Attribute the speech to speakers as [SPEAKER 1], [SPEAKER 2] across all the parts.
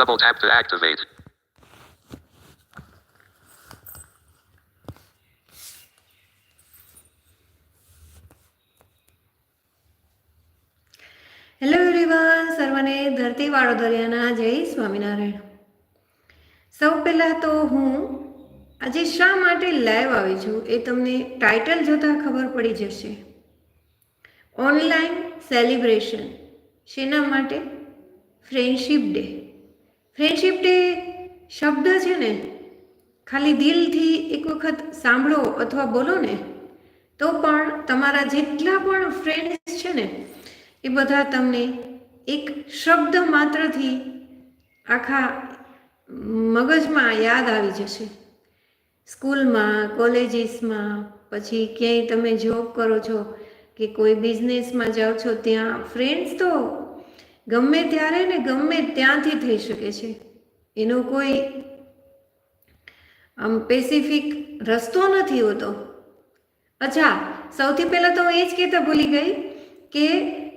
[SPEAKER 1] Double tap to activate.
[SPEAKER 2] Hello everyone સર્વને ધરતી દરિયાના જય સ્વામિનારાયણ સૌ પહેલાં તો હું આજે શા માટે લાઈવ આવી છું એ તમને ટાઇટલ જોતાં ખબર પડી જશે. ઓનલાઈન સેલિબ્રેશન શેના માટે? ફ્રેન્ડશીપ ડે ફ્રેન્ડશિપ ડે શબ્દ છે ને, ખાલી દિલથી એક વખત સાંભળો અથવા બોલો ને, તો પણ તમારા જેટલા પણ ફ્રેન્ડ્સ છે ને, એ બધા તમને એક શબ્દ માત્રથી આખા મગજમાં યાદ આવી જશે. સ્કૂલમાં, કોલેજીસમાં, પછી ક્યાંય તમે જોબ કરો છો કે કોઈ બિઝનેસમાં જાઓ છો, ત્યાં ફ્રેન્ડ્સ તો ગમે ત્યારે ને ગમે ત્યાંથી થઈ શકે છે. એનો કોઈ, આમ સ્પેસિફિક રસ્તો નથી હોતો. અચ્છા, સૌથી પહેલાં તો હું એ જ કહેતા ભૂલી ગઈ કે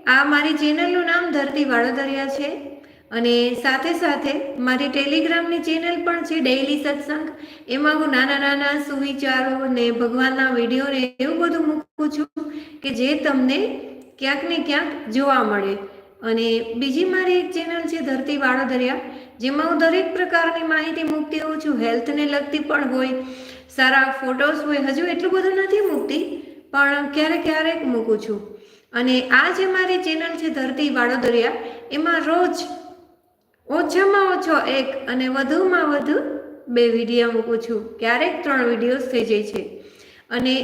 [SPEAKER 2] આ મારી ચેનલનું નામ ધરતી વાળોદરિયા છે અને સાથે સાથે મારી ટેલિગ્રામની ચેનલ પણ છે ડેઇલી સત્સંગ. એમાં હું નાના નાના સુવિચારો ને ભગવાનના વીડિયો ને એવું બધું મૂકું છું કે જે તમને ક્યાંક ને ક્યાંક જોવા મળે. અને બીજી મારી એક ચેનલ છે ધરતી વાડોદરિયા જેમાં હું દરેક પ્રકારની માહિતી મૂકતી હોઉં છું. હેલ્થને લગતી પણ હોય, સારા ફોટોસ હોય, હજુ એટલું બધું નથી મૂકતી, પણ ક્યારેક ક્યારેક મૂકું છું. અને આ જે મારી ચેનલ છે ધરતી વાડોદરિયા એમાં રોજ ઓછામાં ઓછો એક અને વધુમાં વધુ બે વીડિયો મૂકું છું. ક્યારેક ત્રણ વિડીયોઝ થઈ જાય છે. અને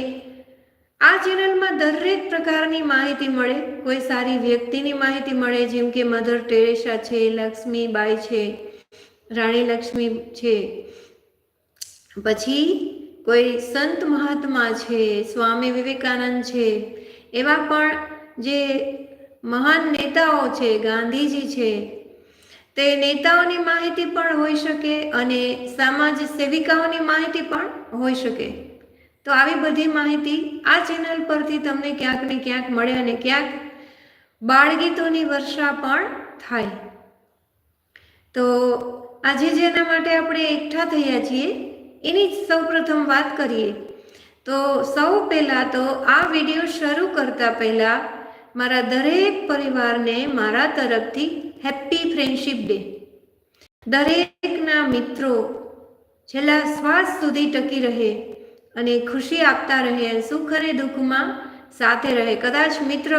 [SPEAKER 2] આ ચેનલમાં દરેક પ્રકારની માહિતી મળે. કોઈ સારી વ્યક્તિની માહિતી મળે, જેમ કે મધર ટેરેસા છે લક્ષ્મીબાઈ છે, રાણી લક્ષ્મી છે. પછી કોઈ સંત મહાત્મા છે, સ્વામી વિવેકાનંદ છે. એવા પણ જે મહાન નેતાઓ છે, ગાંધીજી છે. તે નેતાઓની માહિતી પણ હોઈ શકે અને સમાજ સેવિકાઓની માહિતી પણ હોઈ શકે. તો આવી બધી માહિતી આ ચેનલ પરથી તમને ક્યાંક ને ક્યાંક મળે અને ક્યાંક બાળગીતોની વર્ષા પણ થાય. તો આજે જેના માટે આપણે એકઠા થયા છીએ, એની જ સૌપ્રથમ વાત કરીએ. તો સૌ પહેલાં તો આ વીડિયો શરૂ કરતા પહેલાં મારા દરેક પરિવારને મારા તરફથી હેપી ફ્રેન્ડશિપ ડે. દરેકના મિત્રો છેલ્લા શ્વાસ સુધી ટકી રહે. અને ખુશી આપતા રહે સુખ અને દુઃખમાં સાથે રહે કદાચ મિત્ર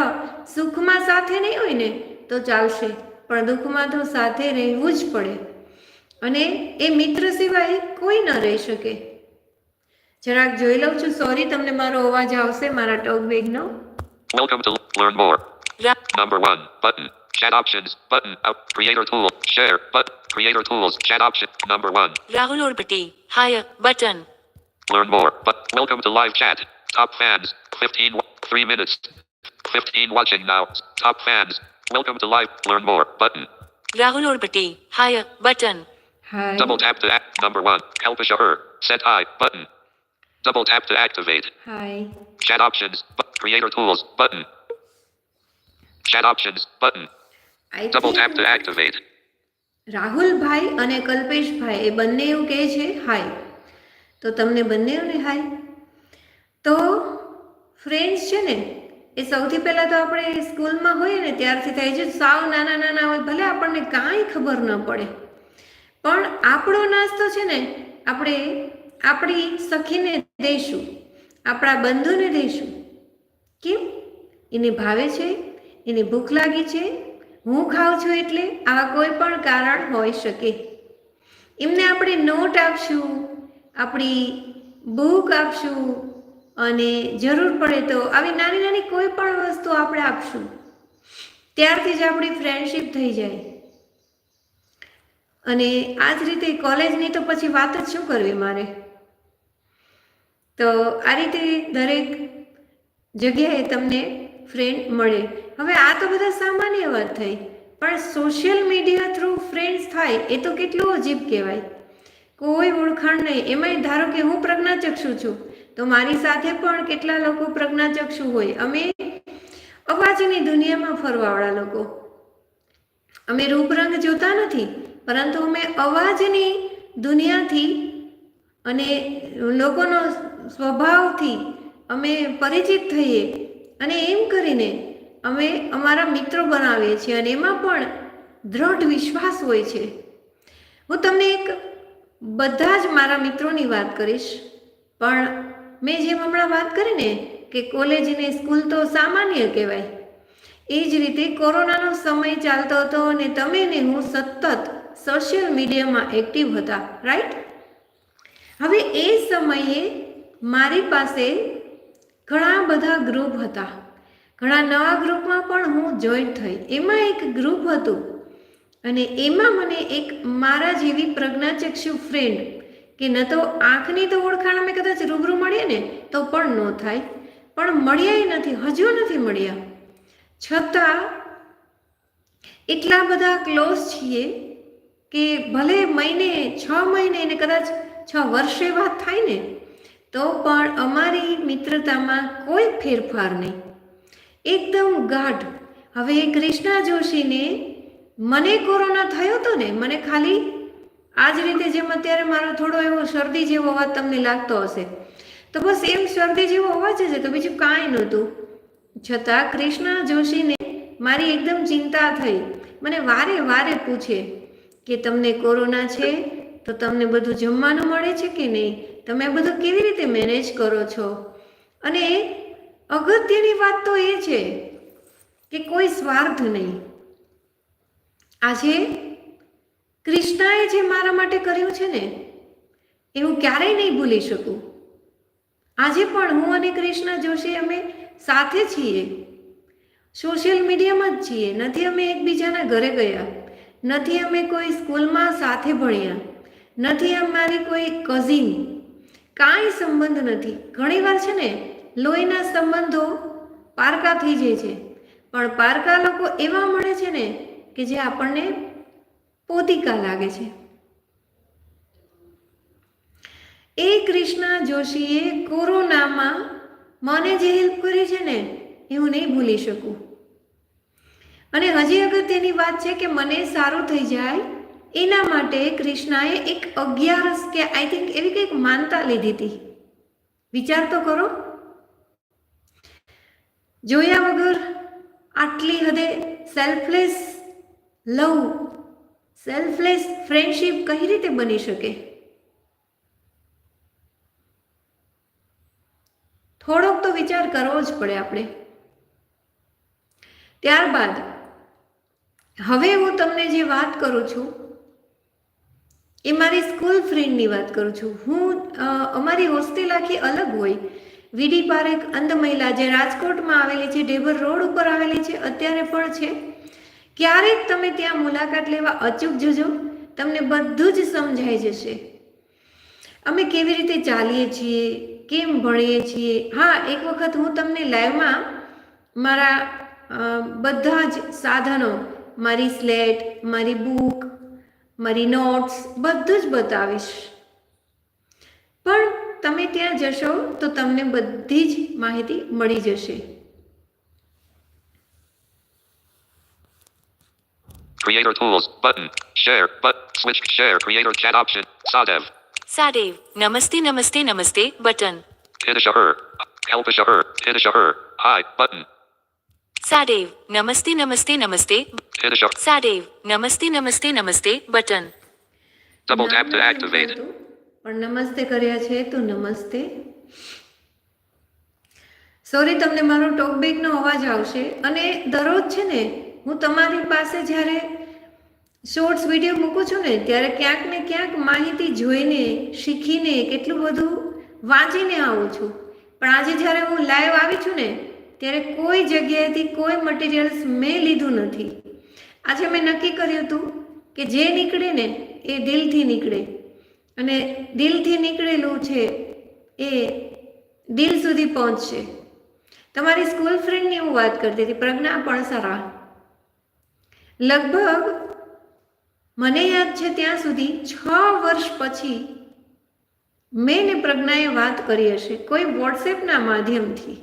[SPEAKER 2] સુખમાં સાથે નહીં હોય ને તો ચાલશે પણ દુઃખમાં તો સાથે રહેવું જ પડે અને એ મિત્ર સિવાય કોઈ ન રહી શકે જરાક જોઈ લઉં છું સોરી તમને મારો અવાજ આવશે મારા ટોક બેગનો
[SPEAKER 1] Welcome to learn more.
[SPEAKER 3] Ra-
[SPEAKER 1] Number one button. Chat options button. Up. Creator tool. Share. But creator tools. Chat option. Number one.
[SPEAKER 3] Rahul Urbati. Higher. Button.
[SPEAKER 1] Learn more. But welcome to live chat. Top fans. 15. wa- Three minutes. 15 watching now. Top fans. Welcome to live. Learn more. Button.
[SPEAKER 3] Rahul Urbati. Higher. Button.
[SPEAKER 2] Hi
[SPEAKER 1] Double tap to act. Number one. Help her. Set high. Button. Double tap to activate.
[SPEAKER 2] Hi
[SPEAKER 1] Chat options. But creator tools. Button. Chat options. Button.
[SPEAKER 2] I
[SPEAKER 1] Double tap
[SPEAKER 2] think
[SPEAKER 1] to activate.
[SPEAKER 2] રાહુલભાઈ અને કલ્પેશભાઈ એ બંને એવું કહે છે હાય તો તમને બંનેઓને હાય. તો friends છે ને, એ સૌથી પહેલાં તો આપણે સ્કૂલમાં હોઈએ ને, ત્યારથી થાય છે, સાવ નાના નાના હોય, ભલે આપણને કાંઈ ખબર ન પડે. પણ આપણો નાસ્તો છે ને, આપણે આપણી સખીને દઈશું, આપણા બંધુને દઈશું. કેમ? એને ભાવે છે, એને ભૂખ લાગી છે, હું ખાઉં છું એટલે આવા કોઈ પણ કારણ હોઈ શકે. એમને આપણે નોટ આપશું આપણી બુક આપશું અને જરૂર પડે તો આવી નાની નાની કોઈ પણ વસ્તુ આપણે આપશું. ત્યારથી જ આપણી ફ્રેન્ડશિપ થઈ જાય. અને આ જ રીતે કોલેજની તો પછી વાત જ શું કરવી મારે? તો આ રીતે દરેક જગ્યાએ તમને ફ્રેન્ડ મળે. હવે આ તો બધા સામાન્ય વાત થઈ, પણ સોશિયલ મીડિયા થ્રુ ફ્રેન્ડ્સ થાય એ તો કેટલું અજીબ કહેવાય. કોઈ ઓળખાણ નહીં. એમાંય ધારો કે હું પ્રજ્ઞાચક્ષુ છું, તો મારી સાથે પણ કેટલા લોકો પ્રજ્ઞાચક્ષુ હોય? અમે અવાજની દુનિયામાં ફરવાવાળા લોકો. અમે રૂપરંગ જોતા નથી, પરંતુ અમે અવાજની દુનિયાથી અને લોકોનો સ્વભાવથી અમે પરિચિત થઈએ અને એમ કરીને અમે અમારા મિત્રો બનાવીએ છીએ અને એમાં પણ દ્રઢ વિશ્વાસ હોય છે. હું તમને એક બધા જ મારા મિત્રોની વાત કરીશ. પણ મેં જેમ હમણાં વાત કરી ને કે કોલેજ ને સ્કૂલ તો સામાન્ય કહેવાય. એ જ રીતે કોરોનાનો સમય ચાલતો હતો અને તમે ને હું સતત સોશિયલ મીડિયામાં એક્ટિવ હતા રાઈટ હવે એ સમયે મારી પાસે ઘણા બધા ગ્રુપ હતા. ઘણા નવા ગ્રુપમાં પણ હું જોઈન્ટ થઈ. એમાં એક ગ્રુપ હતું અને એમાં મને એક મારા જેવી પ્રજ્ઞાચક્ષુ ફ્રેન્ડ કે ન તો આંખની તો ઓળખાણ અમે કદાચ રૂબરૂ મળીએ ને તો પણ ન થાય. પણ મળ્યા નથી, હજુ નથી મળ્યા. છતાં એટલા બધા ક્લોઝ છીએ કે ભલે મહિને છ મહિને ને કદાચ છ વર્ષે વાત થાય ને, તો પણ અમારી મિત્રતામાં કોઈ ફેરફાર નહીં. એકદમ ગાઢ. હવે કૃષ્ણા જોશીને મને કોરોના થયો હતો ને, મને ખાલી આ જ રીતે જેમ અત્યારે મારો થોડો એવો શરદી જેવો અવાજ તમને લાગતો હશે. તો બસ એમ શરદી જેવો અવાજ જ હતો, બીજું કાંઈ નહોતું. છતાં કૃષ્ણ જોશીને મારી એકદમ ચિંતા થઈ. મને વારે વારે પૂછે કે તમને કોરોના છે? તો તમને બધું જમવાનું મળે છે કે નહીં? તમે બધું કેવી રીતે મેનેજ કરો છો? અને અગત્યની વાત તો એ છે કે કોઈ સ્વાર્થ નહીં. આજે કૃષ્ણાએ જે મારા માટે કર્યું છે ને એ હું ક્યારેય નહીં ભૂલી શકું. આજે પણ હું અને કૃષ્ણ જોશી અમે સાથે છીએ. સોશિયલ મીડિયામાં જ છીએ. નથી અમે એકબીજાના ઘરે ગયા. નથી અમે કોઈ સ્કૂલમાં સાથે ભણ્યા. નથી અમારી કોઈ કઝિન. કાંઈ સંબંધ નથી. ઘણીવાર છે ને, લોહીના સંબંધો પારકા થઈ જાય છે. પણ પારકા લોકો એવા મળે છે ને કે જે આપણને પોતિકા લાગે છે. એ કૃષ્ણ જોશીએ કોરોનામાં મને જે હેલ્પ કરી છે ને, એ હું નહીં ભૂલી શકું. અને હજી અગર તેની વાત છે કે મને સારું થઈ જાય, એના માટે કૃષ્ણાએ એક અગિયારસ કે આઈ થિંક એવી કંઈક માનતા લીધી હતી. વિચાર તો કરો. જોયા વગર આટલી હદે સેલ્ફલેસ લવ સેલ્ફલેસ ફ્રેન્ડશીપ કઈ રીતે બની શકે? થોડોક તો વિચાર કરવો જ પડે આપણે. ત્યારબાદ, હવે હું તમને જે વાત કરું છું, એ મારી સ્કૂલ ફ્રેન્ડની વાત કરું છું. હું અમારી હોસ્ટેલ આખી અલગ હોય. વીડી પારેખ અંધ મહિલા જે રાજકોટમાં આવેલી છે, ઢેબર રોડ ઉપર આવેલી છે, અત્યારે પણ છે. ક્યારેક તમે ત્યાં મુલાકાત લેવા અચૂક જજો. તમને બધું જ સમજાઈ જશે. અમે કેવી રીતે ચાલીએ છીએ? કેમ ભણીએ છીએ? હા, એક વખત હું તમને લાઈવમાં મારા બધા જ સાધનો, મારી સ્લેટ, મારી બુક, મારી નોટ્સ, બધું જ બતાવીશ. પણ તમે ત્યાં જશો તો તમને બધી જ માહિતી મળી જશે.
[SPEAKER 1] Creator tools. Button. Share. But switch share. Creator chat option. Sadev.
[SPEAKER 3] Sadev. Namaste namaste namaste button.
[SPEAKER 1] Hidishahur. her. Helpisha her. Hinisha her. Hi. Button.
[SPEAKER 3] Sadev. Namaste namaste namaste.
[SPEAKER 1] Hidishahur.
[SPEAKER 3] Sadev. Namaste namaste namaste button.
[SPEAKER 1] Double tap to activate.
[SPEAKER 2] પણ નમસ્તે કર્યા છે તો નમસ્તે sorry તમને મારો ટોકબેકનો અવાજ આવશે અને દરરોજ છે ને હું તમારી પાસે જ્યારે શોર્ટ્સ વીડિયો મૂકું છું ને, ત્યારે ક્યાંક ને ક્યાંક માહિતી જોઈને, શીખીને કેટલું બધું વાંચીને આવું છું. પણ આજે જ્યારે હું લાઈવ આવી છું ને, ત્યારે કોઈ જગ્યાએથી કોઈ મટીરિયલ્સ મેં લીધું નથી. આજે મેં નક્કી કર્યું હતું કે જે નીકળે ને, એ દિલથી નીકળે. અને દિલથી નીકળેલું છે, એ દિલ સુધી પહોંચશે. તમારી સ્કૂલ ફ્રેન્ડની હું વાત કરતી હતી, પ્રજ્ઞા પણસારા. લગભગ મને યાદ છે ત્યાં સુધી છ વર્ષ પછી મેં ને પ્રજ્ઞાએ વાત કરી હશે, કોઈ વોટ્સએપના માધ્યમથી.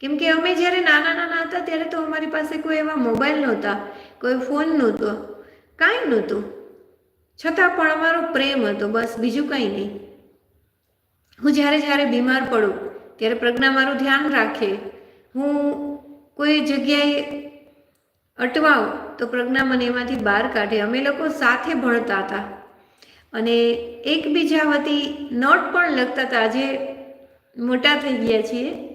[SPEAKER 2] કેમ કે અમે જ્યારે નાના નાના હતા ત્યારે તો અમારી પાસે કોઈ એવા મોબાઈલ નહોતા, કોઈ ફોન નહોતો, કાંઈ નહોતું. છતાં પણ અમારો પ્રેમ હતો, બસ બીજું કંઈ નહીં. હું જ્યારે જ્યારે બીમાર પડું, ત્યારે પ્રજ્ઞા મારું ધ્યાન રાખે. હું કોઈ જગ્યાએ અટવાવ તો પ્રજ્ઞા મને એમાંથી બહાર કાઢે. અમે લોકો સાથે ભણતા હતા. અને એકબીજા વતી નોટ પણ લખતા હતા. આજે મોટા થઈ ગયા છીએ.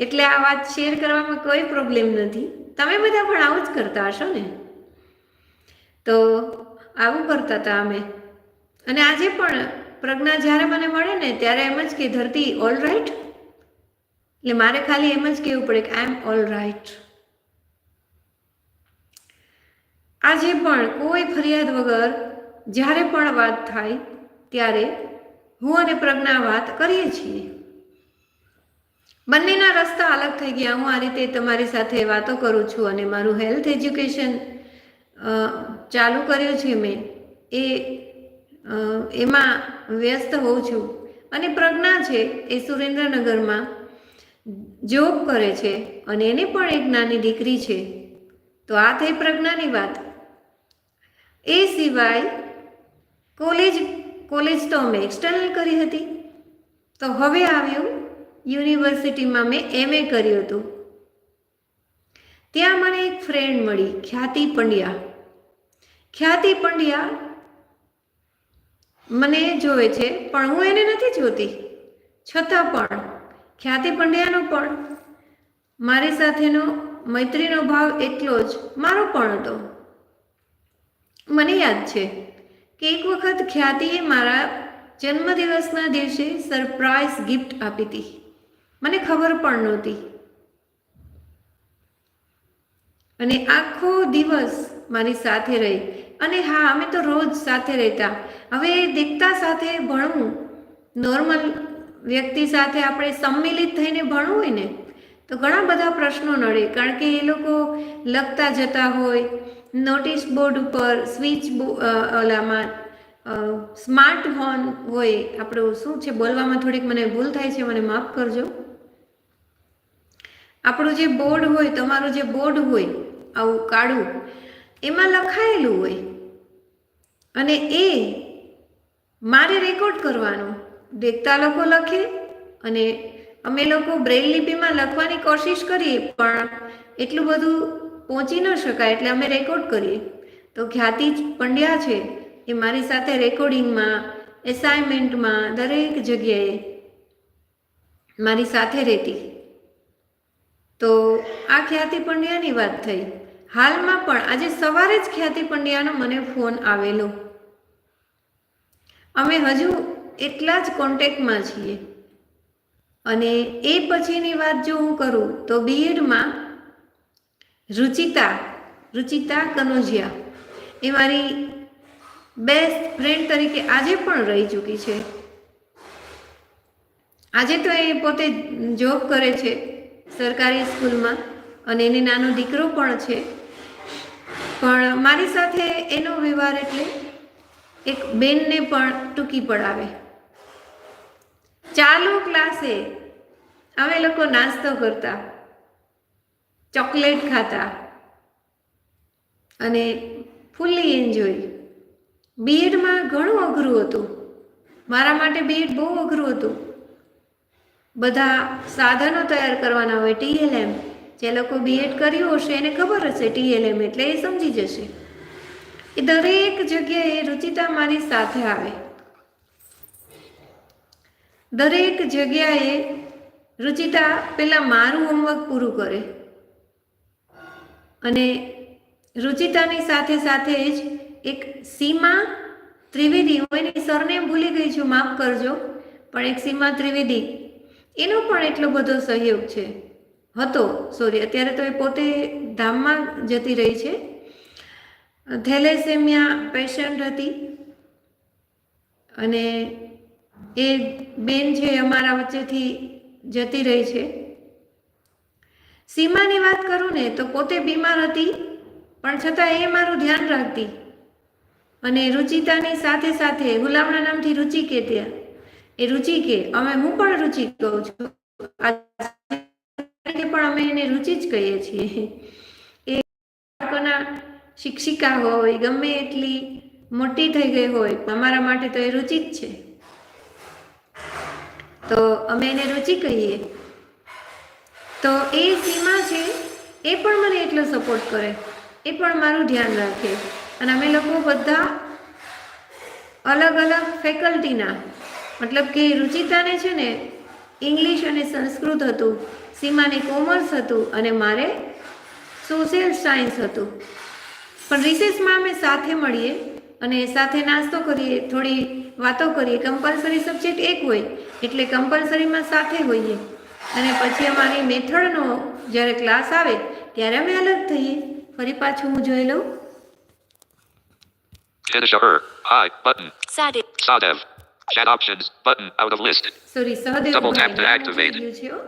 [SPEAKER 2] એટલે આ વાત શેર કરવામાં કોઈ પ્રોબ્લેમ નથી. તમે બધા પણ આવું જ કરતા હશો ને? તો આવું કરતા હતા અમે. અને આજે પણ પ્રજ્ઞા જ્યારે મને મળે ને ત્યારે એમ જ કે ધરતી ઓલ રાઇટ એટલે મારે ખાલી એમ જ કહેવું પડે કે આઈ એમ ઓલ રાઈટ આજે પણ કોઈ ફરિયાદ વગર જ્યારે પણ વાત થાય ત્યારે હું અને પ્રજ્ઞા વાત કરીએ છીએ. બંનેના રસ્તા અલગ થઈ ગયા. હું આ રીતે તમારી સાથે વાતો કરું છું અને મારું હેલ્થ એજ્યુકેશન ચાલુ કર્યું છે મેં. એ એમાં વ્યસ્ત હોઉં છું. અને પ્રજ્ઞા છે એ સુરેન્દ્રનગરમાં જોબ કરે છે અને એને પણ એક નાની દીકરી છે. તો આ થઈ પ્રજ્ઞાની વાત. એ સિવાય કોલેજ કોલેજ તો અમે એક્સટર્નલ કરી હતી. તો હવે આવ્યું યુનિવર્સિટીમાં મેં એમએ કર્યું હતું. ત્યાં મને એક ફ્રેન્ડ મળી, ખ્યાતિ પંડ્યા. ખ્યાતિ પંડ્યા મને જોવે છે, પણ હું એને નથી જોતી. છતાં પણ, ખ્યાતિ પંડ્યાનો પણ મારી સાથેનો મૈત્રીનો ભાવ એટલો જ, મારો પણ હતો. મને યાદ છે કે એક વખત ખ્યાતિએ મારા જન્મદિવસના દિવસે સરપ્રાઈઝ ગિફ્ટ આપી હતી. મને ખબર પણ નહોતી. અને આખો દિવસ મારી સાથે રહી. અને હા, અમે તો રોજ સાથે રહેતા. હવે દેખતા સાથે ભણવું, નોર્મલ વ્યક્તિ સાથે આપણે સંમિલિત થઈને ભણવું હોય ને, તો ઘણા બધા પ્રશ્નો નડે. કારણ કે એ લોકો લખતા જતા હોય નોટિસ બોર્ડ ઉપર સ્વિચ ઓલામાં સ્માર્ટ હોર્ન હોય, આપણું શું છે, બોલવામાં થોડીક મને ભૂલ થાય છે, મને માફ કરજો. આપણું જે બોર્ડ હોય, તમારું જે બોર્ડ હોય, આવું કાળું, એમાં લખાયેલું હોય. અને એ મારે રેકોર્ડ કરવાનું. દેખતા લોકો લખે અને અમે લોકો બ્રેલ લિપિમાં લખવાની કોશિશ કરીએ, પણ એટલું બધું પહોંચી ન શકાય એટલે અમે રેકોર્ડ કરીએ. તો ખ્યાતિ પંડ્યા છે એ મારી સાથે રેકોર્ડિંગમાં એસાઇનમેન્ટમાં દરેક જગ્યાએ મારી સાથે રહેતી. તો આ ખ્યાતિ પંડ્યાની વાત થઈ. હાલમાં પણ આજે સવારે જ ખ્યાતિ પંડ્યાનો મને ફોન આવેલો. અમે હજુ એટલા જ કોન્ટેક્ટમાં છીએ. અને એ પછીની વાત જો હું કરું તો બીએડમાં રુચિતા રુચિતા કનોજિયા. એ મારી બેસ્ટ ફ્રેન્ડ તરીકે આજે પણ રહી ચૂકી છે. આજે તો એ પોતે જોબ કરે છે સરકારી સ્કૂલમાં અને એને નાનો દીકરો પણ છે. પણ મારી સાથે એનો વ્યવહાર એટલે એક બેનને પણ ટૂંકી પડાવે. ચાલુ ક્લાસે અમે લોકો નાસ્તો કરતા. ચોકલેટ ખાતા અને ફૂલ્લી એન્જોય. બીએડમાં ઘણું અઘરું હતું. મારા માટે બીએડ બહુ અઘરું હતું. બધા સાધનો તૈયાર કરવાના હોય ટીએલએમ જે લોકો બીએડ કર્યું હશે એને ખબર હશે ટીએલએમ એટલે એ સમજી જશે. એ દરેક જગ્યાએ રુચિતા મારી સાથે આવે. દરેક જગ્યાએ રુચિતા પહેલાં મારું હોમવર્ક પૂરું કરે. અને રુચિતાની સાથે સાથે જ એક સીમા ત્રિવેદી, હું એની સરનેમ ભૂલી ગઈ છું, માફ કરજો, પણ એક સીમા ત્રિવેદી, એનો પણ એટલો બધો સહયોગ છે, હતો સોરી અત્યારે તો એ પોતે ધામમાં જતી રહી છે. થેલેસેમિયા પેશન્ટ હતી અને એ બેન છે અમારા વચ્ચેથી જતી રહી છે. સીમાની વાત કરું ને તો પોતે બીમાર હતી, પણ છતાં એ મારું ધ્યાન રાખતી. અને રુચિતાની સાથે સાથે ગુલામના નામથી રુચિ કે ત્યાં. એ રુચિ કે, અમે, હું પણ રુચિ કહું છું. પણ અમે એને રુચિ જ કહીએ છીએ. એ બાળકોના શિક્ષિકા હોય, ગમે એટલી મોટી થઈ ગઈ હોય, અમારા માટે તો એ રુચિ જ છે. તો અમે એને રુચિ કહીએ. તો એ સીમા છે, એ પણ મને એટલો સપોર્ટ કરે. એ પણ મારું ધ્યાન રાખે. અને અમે લોકો બધા અલગ અલગ ફેકલ્ટીના મતલબ કે રુચિતાને છે ને ઇંગ્લિશ અને સંસ્કૃત હતું, સીમાને કોમર્સ હતું, અને મારે સોશિયલ સાયન્સ હતું. પણ રિસેસમાં અમે સાથે મળીએ અને સાથે નાસ્તો કરીએ, થોડી વાતો કરીએ. કમ્પલસરી સબ્જેક્ટ એક હોય, એટલે કમ્પલસરીમાં સાથે હોઈએ. અને પછી અમારી મેથડનો જ્યારે ક્લાસ આવે ત્યારે અમે અલગ થઈએ ફરી પાછું હું જોઈ લઉં
[SPEAKER 1] Finish her. Hi. Button.
[SPEAKER 3] સાડે
[SPEAKER 1] Sadev. Chat options. Button. Out of list.
[SPEAKER 2] Sorry Sahdev
[SPEAKER 1] Double tap to
[SPEAKER 2] ભાઈ
[SPEAKER 1] activate.
[SPEAKER 2] નામ થઈ ગયું છે હો.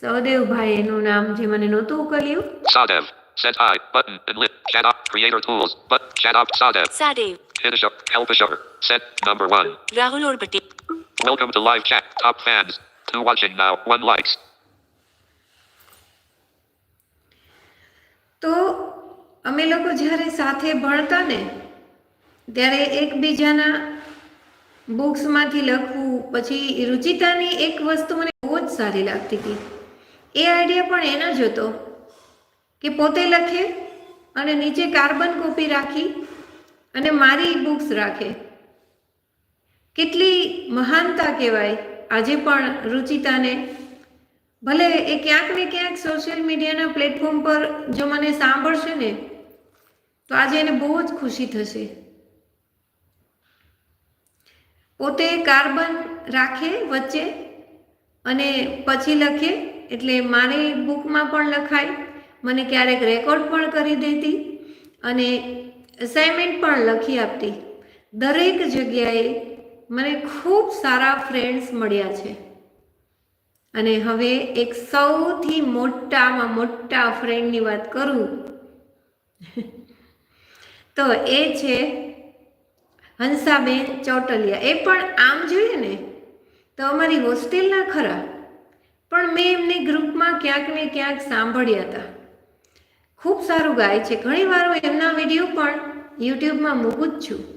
[SPEAKER 2] સહદેવભાઈ એનું નામ જે મને નહોતું ઉકલ્યું
[SPEAKER 1] Sadev. Set hi. Button. And lit. Chat op. Creator tools. But chat op. Sadev.
[SPEAKER 3] સાડેવ
[SPEAKER 1] Finish up. Help us her. Set. Number one.
[SPEAKER 3] Rahul ઓરપટી
[SPEAKER 1] Welcome to live chat. Top fans. Two watching now. One likes.
[SPEAKER 2] તો અમે લોકો જ્યારે સાથે ભણતા ને, ત્યારે એકબીજાના બુક્સમાંથી લખવું, પછી રુચિતાની એક વસ્તુ મને બહુ જ સારી લાગતી હતી એ આઈડિયા પણ એનો જ હતો કે પોતે લખે અને નીચે કાર્બન કોપી રાખી અને મારી બુક્સ રાખે કેટલી મહાનતા કહેવાય આજે પણ રુચિતાને. ભલે એ ક્યાંક ને ક્યાંક સોશિયલ મીડિયાના પ્લેટફોર્મ પર જો મને સાંભળશે ને, તો આજે એને બહુ જ ખુશી થશે. પોતે કાર્બન રાખે વચ્ચે અને પછી લખે, એટલે મારી બુકમાં પણ લખાય, મને ક્યારેક રેકોર્ડ પણ કરી દેતી અને અસાઇનમેન્ટ પણ લખી આપતી. દરેક જગ્યાએ મને ખૂબ સારા ફ્રેન્ડ્સ મળ્યા છે. અને હવે એક સૌથી મોટામાં મોટા ફ્રેન્ડની વાત કરું. તો એ છે હંસાબેન ચોટલિયા. એ પણ આમ જોઈએ ને, તો અમારી હોસ્ટેલના ખરા. પણ મેં એમની ગ્રુપમાં ક્યાંક ને ક્યાંક સાંભળ્યા હતા. ખૂબ સારું ગાય છે. ઘણી વાર હું એમના વીડિયો પણ યુટ્યુબમાં મૂકું જ છું.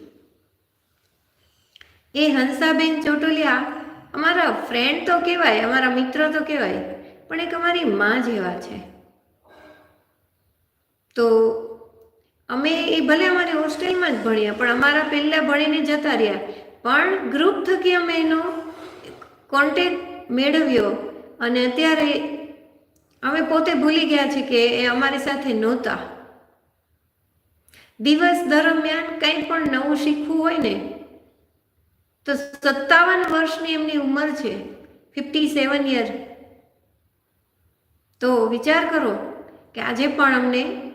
[SPEAKER 2] એ હંસાબેન ચોટલિયા, અમારા ફ્રેન્ડ તો કહેવાય, અમારા મિત્ર તો કહેવાય, પણ એક અમારી માં જેવા છે. તો અમે એ ભલે અમારી હોસ્ટેલમાં જ ભણ્યા, પણ અમારા પહેલાં ભણીને જતા રહ્યા. પણ ગ્રુપ થકી અમે એનો કોન્ટેક મેળવ્યો અને અત્યારે અમે પોતે ભૂલી ગયા છે કે એ અમારી સાથે નહોતા. દિવસ દરમિયાન કંઈ પણ નવું શીખવું હોય ને તો સત્તાવન વર્ષની એમની ઉંમર છે ફિફ્ટી સેવન યર તો વિચાર કરો કે આજે પણ અમને,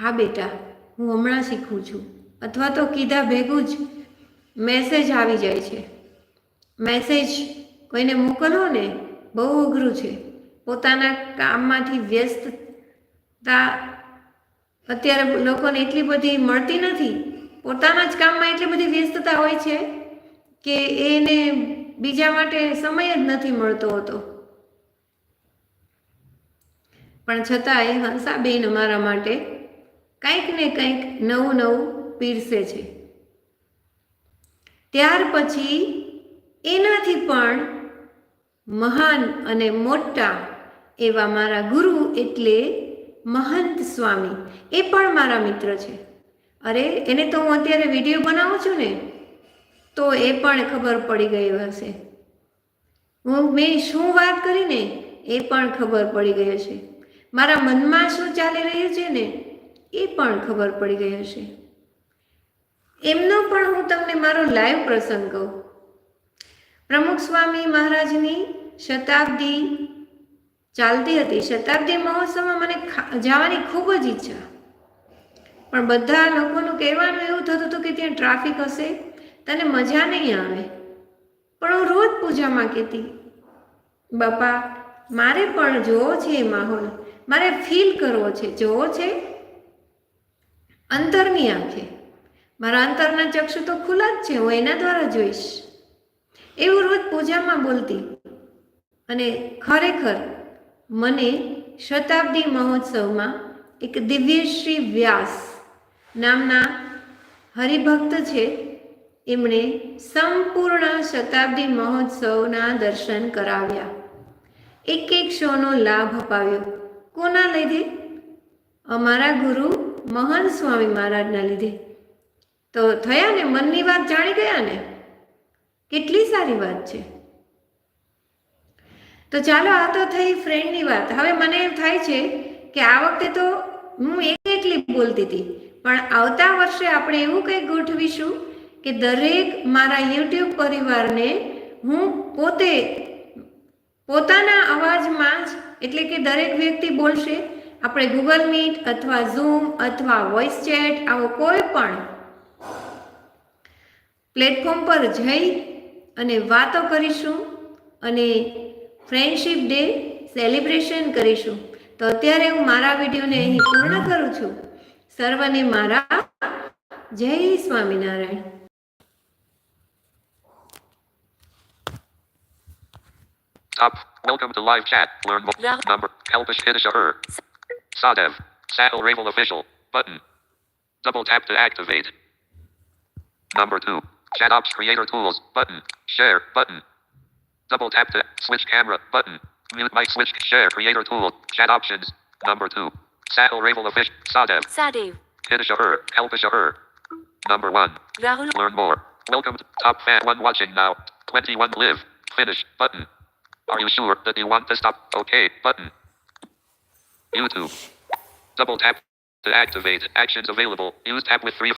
[SPEAKER 2] હા બેટા, હું હમણાં શીખું છું. અથવા તો કીધા ભેગું જ મેસેજ આવી જાય છે. મેસેજ કોઈને મોકલો ને, બહુ અઘરું છે. પોતાના કામમાંથી વ્યસ્તતા અત્યારે લોકોને એટલી બધી મળતી નથી. પોતાના જ કામમાં એટલી બધી વ્યસ્તતા હોય છે કે એને બીજા માટે સમય જ નથી મળતો હોતો. પણ છતાંય હંસાબેન અમારા માટે કંઈક ને કંઈક નવું નવું પીરસે છે. ત્યાર પછી એનાથી પણ મહાન અને મોટા એવા મારા ગુરુ એટલે મહંત સ્વામી. એ પણ મારા મિત્ર છે. અરે, એને તો હું અત્યારે વીડિયો બનાવું છું ને? તો એ પણ ખબર પડી ગઈ હશે. હું મેં શું વાત કરીને એ પણ ખબર પડી ગઈ હશે. મારા મનમાં શું ચાલી રહ્યું છે ને, એ પણ ખબર પડી ગઈ હશે. એમનો પણ હું તમને મારો લાઈવ પ્રસંગ કહું. પ્રમુખ સ્વામી મહારાજની શતાબ્દી ચાલતી હતી. શતાબ્દી મહોત્સવમાં મને જવાની ખૂબ જ ઈચ્છા. પણ બધા લોકોનું કહેવાનું એવું થતું હતું કે ત્યાં ટ્રાફિક હશે તને મજા નહીં આવે. પણ હું રોજ પૂજામાં કહેતી બાપા, મારે પણ જોવો છે એ માહોલ. મારે ફીલ કરવો છે. જોવો છે? અંતરની આંખે. મારા અંતરના ચક્ષુ તો ખુલ્લા જ છે. હું એના દ્વારા જોઈશ. એવું રોજ પૂજામાં બોલતી. અને ખરેખર મને શતાબ્દી મહોત્સવમાં એક દિવ્યશ્રી વ્યાસ નામના હરિભક્ત છે એમણે સંપૂર્ણ શતાબ્દી મહોત્સવના દર્શન કરાવ્યા. એક એક શોનો લાભ અપાવ્યો. કોના લીધે? અમારા ગુરુ મહંત સ્વામી મહારાજના લીધે. તો થયા ને મનની વાત જાણી ગયા ને? કેટલી સારી વાત છે. તો ચાલો આ તો થઈ ફ્રેન્ડની વાત. હવે મને એમ થાય છે કે આ વખતે તો હું એક એકલી બોલતી હતી. પણ આવતા વર્ષે આપણે એવું કંઈક ગોઠવીશું કે દરેક મારા યુટ્યુબ પરિવારને હું પોતે પોતાના અવાજમાં જ, એટલે કે દરેક વ્યક્તિ બોલશે, આપણે ગૂગલ મીટ અથવા ઝૂમ અથવા વોઇસ ચેટ આવો કોઈ પણ પ્લેટફોર્મ પર જઈ અને વાતો કરીશું અને ફ્રેન્ડશિપ ડે સેલિબ્રેશન કરીશું. તો અત્યારે હું મારા વિડીયોને અહીં પૂર્ણ કરું છું. સર્વને મારા જય Swaminarayan.
[SPEAKER 1] Stop. Welcome to live chat. Learn more.
[SPEAKER 3] Ver-
[SPEAKER 1] Number. Kalpish Hinishahur. Sadev. Saddle Ravel official. Button. Double tap to activate. Number two. Chat Ops Creator Tools. Button. Share. Button. Double tap to switch camera. Button. Mute mic switch. Share. Creator Tool. Chat Options. Number two. Saddle Ravel official. Sadev.
[SPEAKER 3] Sadev.
[SPEAKER 1] Hinishahur. Kalpishahur. Number one. Learn more. Welcome to Top Fan 1 watching now. 21 live. Finish. Button. Are you sure that you want to stop? Okay button. YouTube. Double tap to activate actions available. Use tap with three